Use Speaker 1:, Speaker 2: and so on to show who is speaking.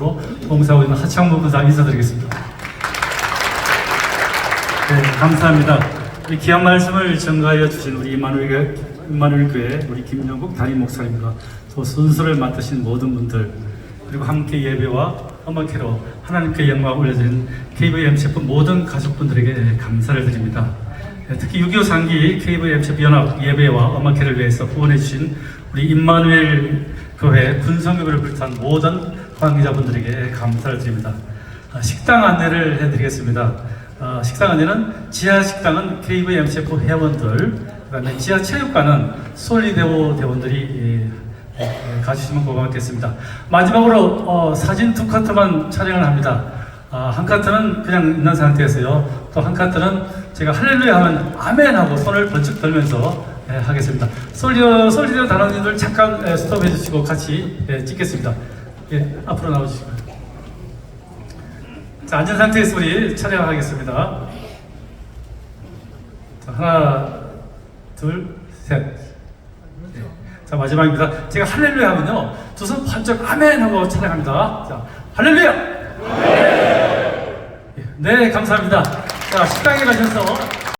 Speaker 1: 사업으로 봉사하고 있는 하창무 부장 인사드리겠습니다. 네, 감사합니다. 우리 귀한 말씀을 전가하여 주신 우리 이만울, 이만울 교회 우리 김영국 담임 목사님과 또 순서를 맡으신 모든 분들 그리고 함께 예배와 음악회로 하나님께 영광 올려드린 KVM 셰프 모든 가족분들에게 감사를 드립니다. 네, 특히 6.25 상기 KVM 셰프 연합 예배와 음악회를 위해서 후원해 주신 우리 임마누엘 교회 군성교회를 비롯한 모든 관계자분들에게 감사를 드립니다. 아, 식당 안내를 해드리겠습니다. 아, 식당 안내는 지하 식당은 KVMCF 회원들, 그다음에 지하 체육관은 솔리데오 대원들이 예, 예, 가주시면 고맙겠습니다. 마지막으로 어, 사진 두 카트만 촬영을 합니다. 아, 한 카트는 그냥 있는 상태에서요. 또 한 카트는 제가 할렐루야 하면 아멘 하고 손을 번쩍 들면서 예, 하겠습니다. 솔리오 솔리데오 단원님들 잠깐 예, 스톱해 주시고 같이 예, 찍겠습니다. 예, 앞으로 나와주시고요. 자, 앉은 상태에서 우리 촬영하겠습니다. 자, 하나, 둘, 셋. 네. 자, 마지막입니다. 제가 할렐루야 하면요. 두 손 번쩍 아멘 하고 촬영합니다. 자, 할렐루야! 네, 감사합니다. 자, 식당에 가셔서